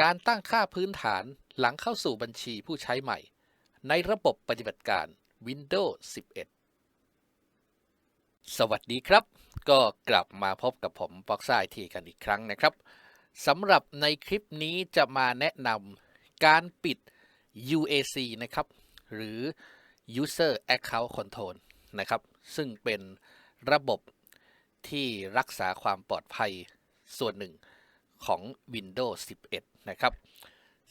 การตั้งค่าพื้นฐานหลังเข้าสู่บัญชีผู้ใช้ใหม่ ในระบบปฏิบัติการ Windows 11 สวัสดีครับ ก็กลับมาพบกับผมปอกซ่าทีกันอีกครั้งนะครับสำหรับในคลิปนี้จะมาแนะนำการปิด UAC นะครับ หรือ User Account Control นะครับ ซึ่งเป็นระบบที่รักษาความปลอดภัยส่วนหนึ่งของ Windows 11 นะครับ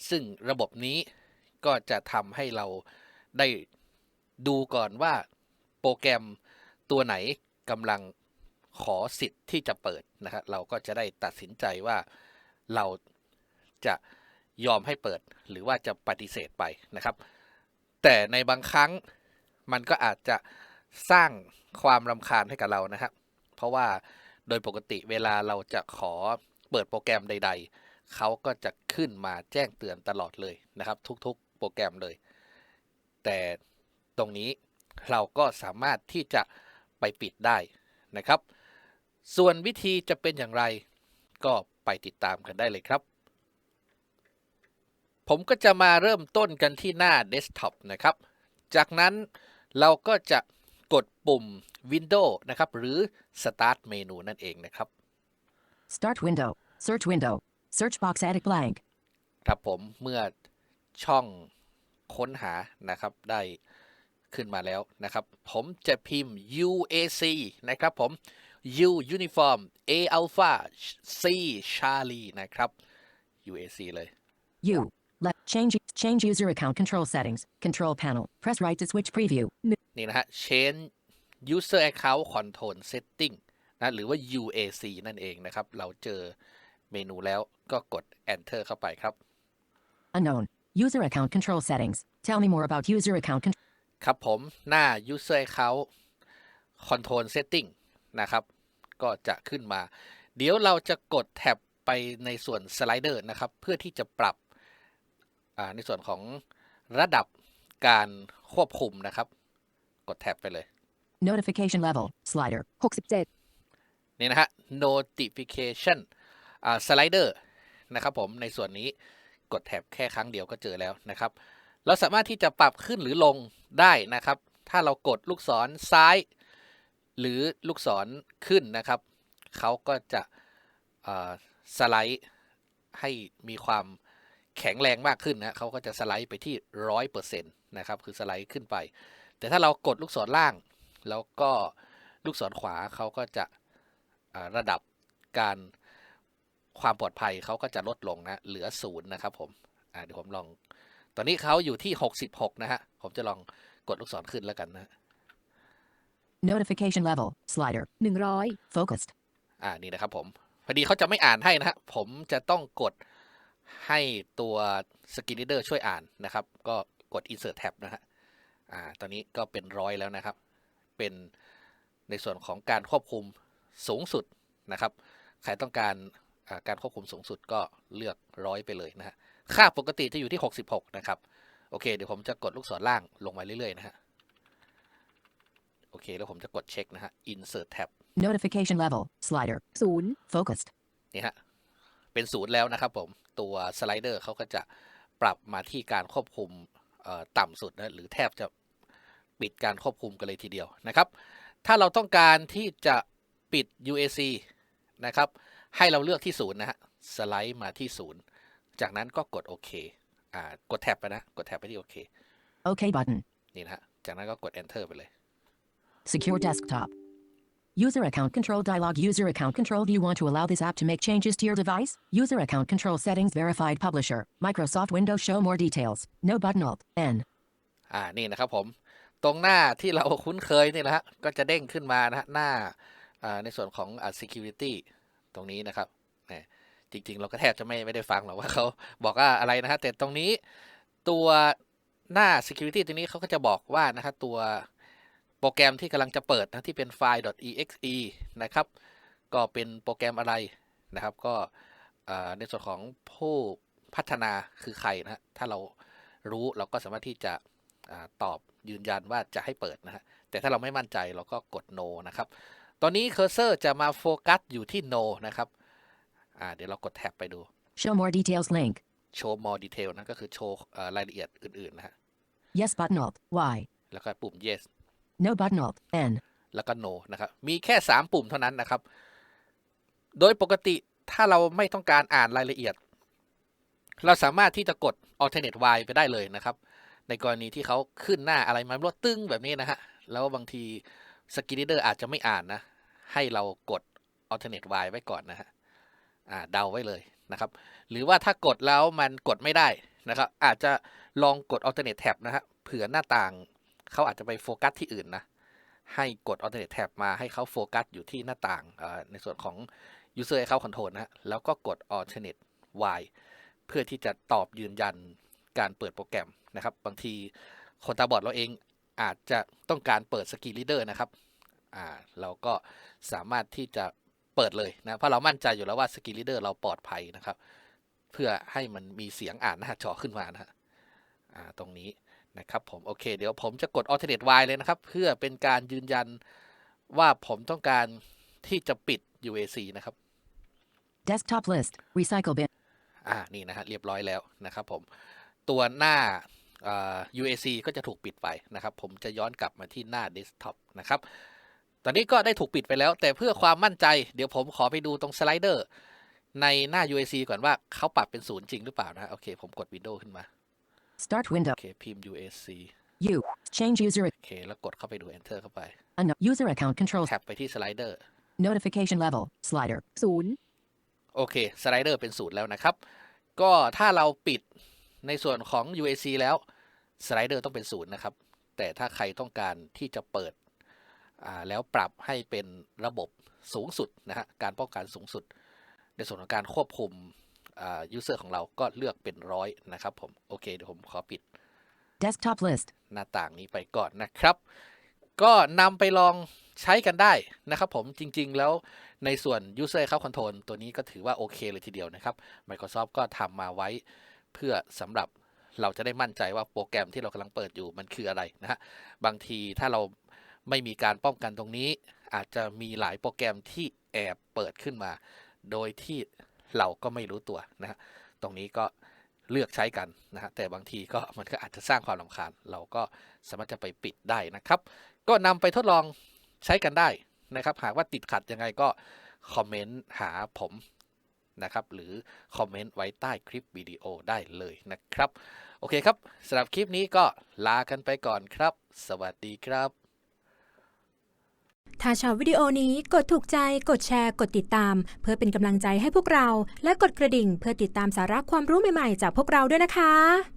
ซึ่งระบบนี้ก็จะทำให้เราได้ดูก่อนว่าโปรแกรมตัวไหนกำลังขอสิทธิ์ที่จะเปิดนะครับเราก็จะได้ตัดสินใจว่าเราจะยอมให้เปิดหรือว่าจะปฏิเสธไปนะครับ แต่ในบางครั้งมันก็อาจจะสร้างความรำคาญให้กับเรานะครับ เพราะว่าโดยปกติเวลาเราจะขอเปิดโปรแกรมใด ๆ เขาก็จะขึ้นมาแจ้งเตือนตลอดเลยนะครับ ทุกๆโปรแกรมเลย แต่ตรงนี้เราก็สามารถที่จะไปปิดได้นะครับ ส่วนวิธีจะเป็นอย่างไรก็ไปติดตามกันได้เลยครับ ผมก็จะมาเริ่มต้นกันที่หน้าเดสก์ท็อปนะครับ จากนั้นเราก็จะกดปุ่ม Windows นะครับ หรือ Start เมนูนั่นเองนะครับ Start window. Search window. Search box added blank. ครับผมเมื่อช่องค้นหานะครับได้ขึ้นมาแล้วนะครับ ผมจะพิมพ์ UAC นะครับผม U Uniform A Alpha C Charlie นะครับ UAC เลย U. Let change change user account control settings. Control panel. Press right to switch preview. N- นี่นะฮะ Change User Account Control Setting นะหรือว่า UAC นั่นเองนะครับ เราเจอ เมนูแล้วก็กด Enter เข้าไปครับ Unknown. User account control settings. Tell me more about user account control. ครับผมหน้า User Account Control Setting นะครับ ก็จะขึ้นมา เดี๋ยวเราจะกดแท็บไปในส่วนสไลเดอร์นะครับ เพื่อที่จะปรับอ่าในส่วนของระดับการควบคุมนะครับ กดแท็บไปเลย Notification level. Slider. 67. นี่นะฮะ notification อ่า สไลเดอร์นะครับผมในส่วนนี้กดแท็บแค่ครั้งเดียวก็เจอแล้วนะครับ เราสามารถที่จะปรับขึ้นหรือลงได้นะครับ ถ้าเรากดลูกศรซ้าย หรือลูกศรขึ้นนะครับเขาก็จะสไลด์ให้มีความแข็งแรงมากขึ้นนะเขาก็จะสไลด์ไปที่ร้อยเปอร์เซ็นต์นะครับคือสไลด์ขึ้นไป แต่ถ้าเรากดลูกศรล่าง แล้วก็ลูกศรขวาเขาก็จะระดับการ ความปลอดภัยเขาก็จะลดลงนะเหลือศูนย์นะครับผมอ่าเดี๋ยวผมลอง ตอนนี้เขาอยู่ที่ 66 นะฮะ ผมจะลองกดลูกศรขึ้นแล้วกันนะ Notification level. Slider. 100. Focused. อ่านี่นะครับผม พอดีเขาจะไม่อ่านให้นะฮะ ผมจะต้องกดให้ตัวสกิน r เดอร์ช่วยอ่านนะครับ ก็กด insert tab นะฮะอ่าตอนนี้ก็เป็นร้อยแล้วนะครับ เป็นในส่วนของการควบคุมสูงสุดนะครับ ใครต้องการอ่า การควบคุมสูงสุดก็เลือกร้อยไปเลยนะฮะค่าปกติจะอยู่ที่ 66 นะครับ โอเค เดี๋ยวผมจะกดลูกศรล่างลงมาเรื่อยๆนะฮะ โอเค แล้วผมจะกดเช็คนะฮะ insert tab Notification level. Slider. 0. Focused. นี่ฮะ เป็นศูนย์แล้วนะครับผม ตัวสไลเดอร์เขาก็จะปรับมาที่การควบคุมเอ่อต่ำสุดนะ หรือแทบจะปิดการควบคุมกันเลยทีเดียวนะครับ ถ้าเราต้องการที่จะปิด UAC นะครับ ให้เราเลือกที่ศูนย์นะฮะสไลด์มาที่ศูนย์จากนั้นก็กดโอเคอ่ากดแท็บไปนะ กดแท็บไปที่โอเค OK button. นี่นะฮะจากนั้นก็กด enter ไปเลย Secure desktop. User account control dialog. User account control. Do you want to allow this app to make changes to your device? User account control settings. Verified publisher. Microsoft Windows. Show more details. No button. Alt. N. อ่านี่นะครับผม ตรงหน้าที่เราคุ้นเคยนี่แหละฮะก็จะเด้งขึ้นมานะฮะหน้าอ่าในส่วนของอ่า security ตรงนี้นะครับจริง ๆ เราก็แทบจะไม่ไม่ได้ฟังหรอกว่าเขาบอกว่าอะไรนะฮะแต่ตรงนี้ตัวหน้า security ตรงนี้เขาก็จะบอกว่านะฮะตัวโปรแกรมที่กำลังจะเปิดนะที่เป็นไฟล์ .exe นะครับ ก็เป็นโปรแกรมอะไรนะครับ ก็ในส่วนของผู้พัฒนาคือใครนะถ้าเรารู้เราก็สามารถที่จะอตอบยืนยันว่าจะให้เปิดนะฮะแต่ถ้าเราไม่มั่นใจเราก็กด no นะครับ ตอนนี้เคอร์เซอร์จะมาโฟกัสอยู่ที่ no นะครับอ่าเดี๋ยวเรากดแท็บไปดู Show more details link. โชว์ more detail นะก็คือโชว์เอ่อรายละเอียดอื่น ๆ นะฮะ Yes button Alt Y. แล้วก็ปุ่ม yes No button Alt N. แล้วก็ no นะครับ มีแค่ 3 ปุ่มเท่านั้นนะครับ โดยปกติถ้าเราไม่ต้องการอ่านรายละเอียด เราสามารถที่จะกด alternate y ไปได้เลยนะครับ ในกรณีที่เขาขึ้นหน้าอะไรมาลวดตึ้งแบบนี้นะฮะ แล้วบางที สกิลเดอร์อาจจะไม่อ่านนะ ให้เรากด alternate y ไว้ก่อนนะฮะอ่าเดาไว้เลยนะครับ หรือว่าถ้ากดแล้วมันกดไม่ได้นะครับ อาจจะลองกด alternate tab นะฮะเผื่อหน้าต่างเขาอาจจะไปโฟกัสที่อื่นนะ ให้กด alternate tab มาให้เขาโฟกัสอยู่ที่หน้าต่างในส่วนของ user account control นะฮะแล้วก็กด alternate y เพื่อที่จะตอบยืนยันการเปิดโปรแกรมนะครับ บางทีคนตาบอดเราเอง อาจจะต้องการเปิด Skill Reader นะครับอ่าเราก็สามารถที่จะเปิดเลยนะเพราะเรามั่นใจอยู่แล้วว่า Skill Reader เราปลอดภัยนะครับ เพื่อให้มันมีเสียงอ่านหน้าจอขึ้นมานะฮะอ่าตรงนี้นะครับผมโอเค เดี๋ยวผมจะกด alternate y เลยนะครับ เพื่อเป็นการยืนยันว่าผมต้องการที่จะปิด UAC นะครับ Desktop list. Recycle bin. อ่านี่นะฮะเรียบร้อยแล้วนะครับผม ตัวหน้าอ่า UAC ก็จะถูกปิดไปนะครับ ผมจะย้อนกลับมาที่หน้า Desktop นะครับ ตอนนี้ก็ได้ถูกปิดไปแล้ว แต่เพื่อความมั่นใจ เดี๋ยวผมขอไปดูตรงสไลเดอร์ในหน้า UAC ก่อนว่าเขาปรับเป็นศูนย์จริงหรือเปล่านะฮะโอเค ผมกด Windows ขึ้นมา Start window. โอเค พิมพ์ UAC U. Change user. โอเค แล้วกดเข้าไปดู Enter เข้าไป Un- user account controls. แท็บไปที่สไลเดอร์ Notification level. Slider. 0. โอเค สไลเดอร์เป็นศูนย์แล้วนะครับ ก็ถ้าเราปิด ในส่วนของ UAC แล้วสไลเดอร์ต้องเป็นศูนย์นะครับ แต่ถ้าใครต้องการที่จะเปิดอ่าแล้วปรับให้เป็นระบบสูงสุดนะฮะการป้องกันสูงสุด ในส่วนของการควบคุมอ่า user ของเราก็เลือกเป็นร้อยนะครับผม โอเค เดี๋ยวผมขอปิด Desktop list. หน้าต่างนี้ไปก่อนนะครับ ก็นำไปลองใช้กันได้นะครับผมจริงๆแล้วในส่วน User Account Control ตัวนี้ก็ถือว่าโอเคเลยทีเดียวนะครับ Microsoft ก็ทำมาไว้ เพื่อสำหรับเราจะได้มั่นใจว่าโปรแกรมที่เรากำลังเปิดอยู่มันคืออะไรนะฮะบางทีถ้าเราไม่มีการป้องกันตรงนี้ อาจจะมีหลายโปรแกรมที่แอบเปิดขึ้นมา โดยที่เราก็ไม่รู้ตัวนะฮะตรงนี้ก็เลือกใช้กันนะฮะแต่บางทีก็มันก็อาจจะสร้างความรำคาญ เราก็สามารถจะไปปิดได้นะครับ ก็นำไปทดลองใช้กันได้นะครับ หากว่าติดขัดยังไงก็คอมเมนต์หาผม นะครับ หรือคอมเมนต์ไว้ใต้คลิปวิดีโอได้เลยนะครับ โอเคครับสำหรับคลิปนี้ก็ลากันไปก่อนครับ สวัสดีครับ ถ้าชอบวิดีโอนี้กดถูกใจ กดแชร์ กดติดตาม เพื่อเป็นกำลังใจให้พวกเรา และกดกระดิ่งเพื่อติดตามสาระความรู้ใหม่ๆ จากพวกเราด้วยนะคะ